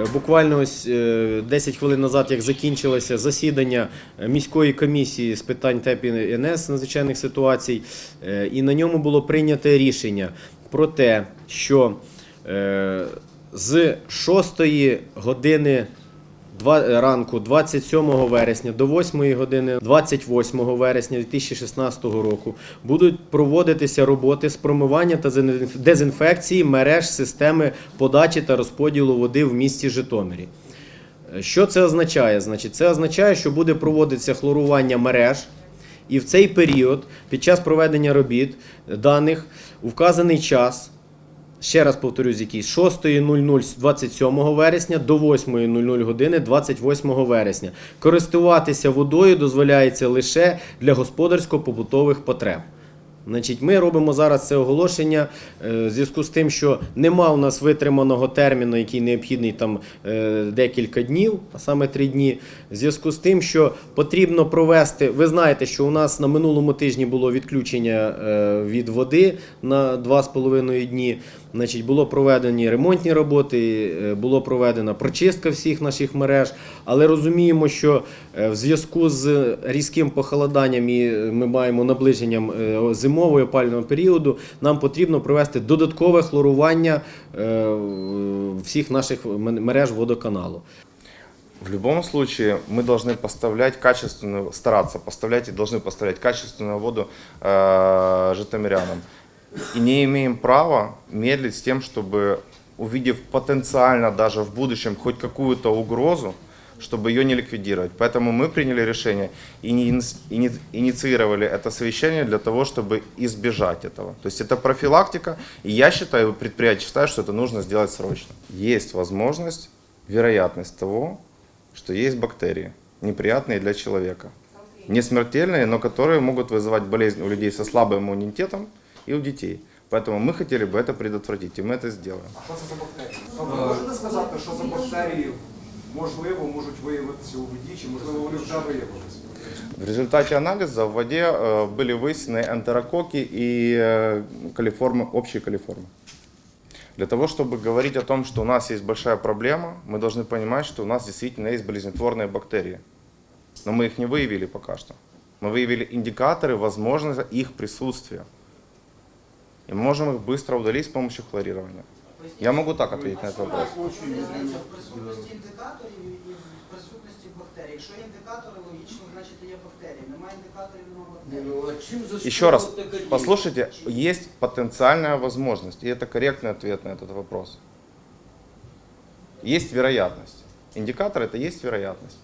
Е, Буквально ось е, 10 хвилин назад, як закінчилося засідання е, міської комісії з питань ТЕП і НС надзвичайних ситуацій, і на ньому було прийнято рішення про те, що з 6 години Два- ранку 27 вересня до 8 години 28 вересня 2016 року будуть проводитися роботи з промивання та дезінфекції мереж системи подачі та розподілу води в місті Житомирі. Е, Що це означає? Значить, це означає, що буде проводитися хлорування мереж, і в цей період, під час проведення робіт даних, у вказаний час Ще раз повторюсь, з з 6.00 27 вересня до 8.00 години 28 вересня. Користуватися водою дозволяється лише для господарсько-побутових потреб. Значить, ми робимо зараз це оголошення е, в зв'язку з тим, що нема у нас витриманого терміну, який необхідний там е, декілька днів, а саме три дні. В зв'язку з тим, що потрібно провести. Ви знаєте, що у нас на минулому тижні було відключення е, від води на 2,5 дні. Значить, було проведені ремонтні роботи, було проведена прочистка всіх наших мереж, але розуміємо, що в зв'язку з різким похолоданням і ми маємо наближенням зимового і опального періоду, нам потрібно провести додаткове хлорування е, всіх наших м- мереж водоканалу. В любом случае мы должны поставлять качественную, стараться поставлять и должны поставлять качественную воду э, житомирянам. И не имеем права медлить с тем, чтобы, увидев потенциально даже в будущем хоть какую-то угрозу, чтобы ее не ликвидировать. Поэтому мы приняли решение и не ини- ини- инициировали это совещание для того, чтобы избежать этого. То есть это профилактика, и я считаю, предприятие считает, что это нужно сделать срочно. Есть возможность, вероятность того, что есть бактерии, неприятные для человека. Не смертельные, но которые могут вызывать болезнь у людей со слабым иммунитетом и у детей. Поэтому мы хотели бы это предотвратить, и мы это сделаем. А що це за бактерії? Тобто ви можете сказати, що за бактерії можливо можуть виявитися у воді, чи можливо вони вже виявилися? В результате анализа в воде э, были выяснены энтерококи и э, колиформы, общие колиформы. Для того, чтобы говорить о том, что у нас есть большая проблема, мы должны понимать, что у нас действительно есть болезнетворные бактерии. Но мы их не выявили пока что. Мы выявили индикаторы возможного их присутствия. И мы можем их быстро удалить с помощью хлорирования. Я могу так ответить на этот вопрос. Виявляється в присутності індикаторів і в присутності бактерій. Якщо є індикатори, логічно, значить є бактерії. Немає індикаторів, немає бактерій. Еще раз, послушайте, есть потенциальная возможность, и это корректный ответ на этот вопрос. Есть вероятность. Индикатор это есть вероятность.